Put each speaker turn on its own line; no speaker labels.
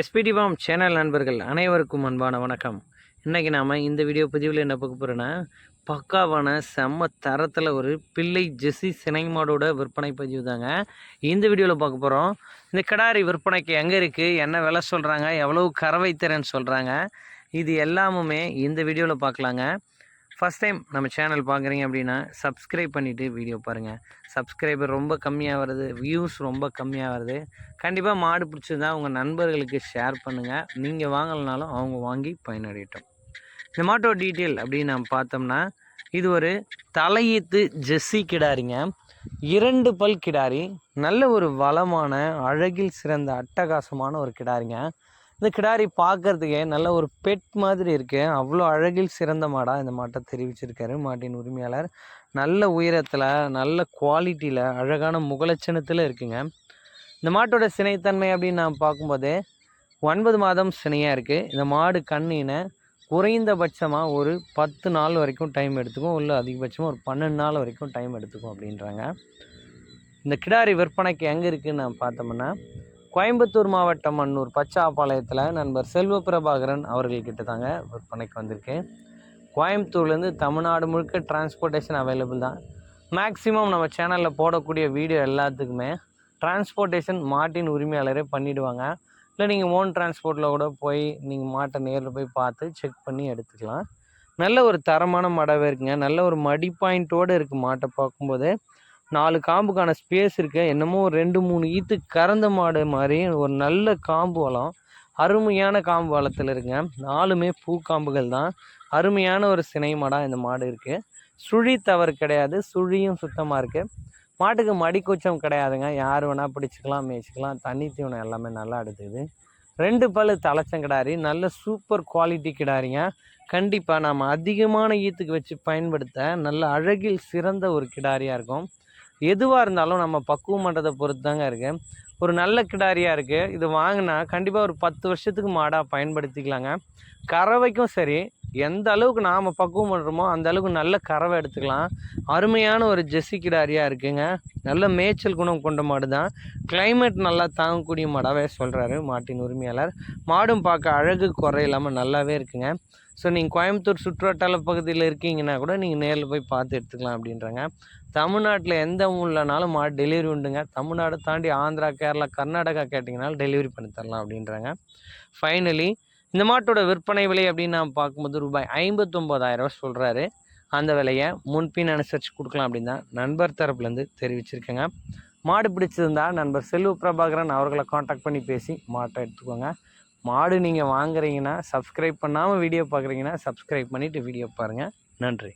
SPD bomb channel நண்பர்கள் அனைவருக்கும் அன்பான வணக்கம். இன்றைக்கி நாம் இந்த வீடியோ பதிவில் என்ன பார்க்க போகிறோன்னா பக்காவான செம்ம தரத்தில் ஒரு பிள்ளை ஜெஸ்ஸி சினைமாடோட விற்பனை பதிவு தாங்க. இந்த வீடியோவில் பார்க்க போகிறோம் இந்த கிடாரி விற்பனைக்கு எங்கே இருக்குது என்ன விலை சொல்கிறாங்க எவ்வளவு கறவை தரேன்னு சொல்கிறாங்க இது எல்லாமுமே இந்த வீடியோவில் பார்க்கலாங்க. ஃபஸ்ட் டைம் நம்ம சேனல் பார்க்குறீங்க அப்படின்னா சப்ஸ்கிரைப் பண்ணிவிட்டு வீடியோ பாருங்கள் சப்ஸ்கிரைபர் ரொம்ப கம்மியாக வருது வியூஸ் ரொம்ப கம்மியாக வருது. கண்டிப்பாக மாடு பிடிச்சிருந்தா உங்கள் நண்பர்களுக்கு ஷேர் பண்ணுங்கள் நீங்கள் வாங்கலைனாலும் அவங்க வாங்கி பயனடையட்டும். இந்த மாட்டோட டீட்டெயில் அப்படின்னு நம்ம பார்த்தோம்னா இது ஒரு தலையீத்து ஜெஸ்ஸி கிடாரிங்க. இரண்டு பல் கிடாரி நல்ல ஒரு வளமான அழகில் சிறந்த அட்டகாசமான ஒரு கிடாரிங்க. இந்த கிடாரி பார்க்கறதுக்கே நல்ல ஒரு பெட் மாதிரி இருக்கு. அவ்வளோ அழகில் சிறந்த மாடாக இந்த மாட்டை தெரிவிச்சிருக்காரு மாட்டின் உரிமையாளர். நல்ல உயரத்தில் நல்ல குவாலிட்டியில் அழகான முகலட்சணத்தில் இருக்குங்க. இந்த மாட்டோட சினைத்தன்மை அப்படின்னு நான் பார்க்கும்போது ஒன்பது மாதம் சினையாக இருக்குது இந்த மாடு கண்ணினை குறைந்தபட்சமாக ஒரு பத்து நாள் வரைக்கும் டைம் எடுத்துக்கும். இல்லை அதிகபட்சமாக ஒரு பன்னெண்டு நாள் வரைக்கும் டைம் எடுத்துக்கும் அப்படின்றாங்க. இந்த கிடாரி விற்பனைக்கு எங்கே இருக்குதுன்னு நான் பார்த்தோம்னா கோயம்புத்தூர் மாவட்டம் அன்னூர் பச்சாப்பாளையத்தில் நண்பர் செல்வ பிரபாகரன் அவர்கள்கிட்ட தாங்க விற்பனைக்கு வந்திருக்கு கோயம்புத்தூர்லேருந்து தமிழ்நாடு முழுக்க டிரான்ஸ்போர்ட்டேஷன் அவைலபிள் தான். மேக்ஸிமம் நம்ம சேனலில் போடக்கூடிய வீடியோ எல்லாத்துக்குமே டிரான்ஸ்போர்ட்டேஷன் மாட்டின் உரிமையாளரே பண்ணிவிடுவாங்க இல்லை நீங்கள் ஓன் டிரான்ஸ்போர்ட்டில் கூட போய் நீங்கள் மாட்டை நேரில் போய் பார்த்து செக் பண்ணி எடுத்துக்கலாம். நல்ல ஒரு தரமான மடவே இருக்குங்க. நல்ல ஒரு மடி பாயிண்ட்டோடு இருக்குது மாட்டை பார்க்கும்போது. நாலு காம்புக்கான ஸ்பேஸ் இருக்கு. என்னமோ ஒரு ரெண்டு மூணு ஈத்து கறந்த மாடு மாதிரி ஒரு நல்ல காம்பு வளம். அருமையான காம்பு வளத்தில் இருக்குங்க நாலுமே பூக்காம்புகள் தான். அருமையான ஒரு சினை மாடாக இந்த மாடு இருக்குது சுழி தவறு கிடையாது. சுழியும் சுத்தமாக இருக்குது மாட்டுக்கு மடிக்கூச்சம் கிடையாதுங்க. யார் வேணால் பிடிச்சிக்கலாம் மேய்ச்சிக்கலாம். தண்ணி தீவனம் எல்லாமே நல்லா எடுத்துக்குது ரெண்டு பல்லு தலைச்சங்கிடாரி நல்ல சூப்பர் குவாலிட்டி கிடாரிங்க. கண்டிப்பாக நாம் அதிகமான ஈத்துக்கு வச்சு பயன்படுத்த நல்ல அழகில் சிறந்த ஒரு கிடாரியாக இருக்கும். எதுவாக இருந்தாலும் நம்ம பக்குவம் பண்ணுறதை பொறுத்து தாங்க இருக்குது ஒரு நல்ல கிடாரியாக இருக்குது இது வாங்கினா கண்டிப்பாக ஒரு பத்து வருஷத்துக்கு மாடாக பயன்படுத்திக்கலாங்க. கறவைக்கும் சரி எந்த அளவுக்கு நாம் பக்குவம் பண்ணுறோமோ அந்த அளவுக்கு நல்ல கறவை எடுத்துக்கலாம். அருமையான ஒரு ஜெஸ்ஸி கிடாரியாக இருக்குங்க. நல்ல மேய்ச்சல் குணம் கொண்ட மாடு தான். கிளைமேட் நல்லா தாங்கக்கூடிய மாடாகவே சொல்கிறாரு மாட்டின் உரிமையாளர். மாடும் பார்க்க அழகு குறையில்லாமல் நல்லாவே இருக்குங்க. ஸோ நீங்கள் கோயம்புத்தூர் சுற்றுவட்டார பகுதியில் இருக்கீங்கன்னா கூட நீங்கள் நேரில் போய் பார்த்து எடுத்துக்கலாம் அப்படின்றாங்க. தமிழ்நாட்டில் எந்த ஊர்லனாலும் மாடு டெலிவரி உண்டுங்க. தமிழ்நாடு தாண்டி ஆந்திரா கேரளா கர்நாடகா கேட்டிங்கனாலும் டெலிவரி பண்ணி தரலாம் அப்படின்றாங்க. ஃபைனலி இந்த மாட்டோட விற்பனை விலை அப்படின்னு நான் பார்க்கும்போது ரூபாய் ஐம்பத்தொம்போதாயிரரூவா சொல்கிறாரு அந்த விலையை முன்பின் அனுசரித்து கொடுக்கலாம் அப்படின்னு தான் நண்பர் தரப்புலேருந்து தெரிவிச்சிருக்கேங்க. மாடு பிடிச்சிருந்தா நண்பர் செல்வ பிரபாகரன் அவர்களை காண்டாக்ட் பண்ணி பேசி மாட்டை எடுத்துக்கோங்க. மாடு நீங்கள் வாங்குறீங்கன்னா சப்ஸ்கிரைப் பண்ணாமல் வீடியோ பார்க்குறீங்கன்னா சப்ஸ்கிரைப் பண்ணிவிட்டு வீடியோ பாருங்கள் நன்றி.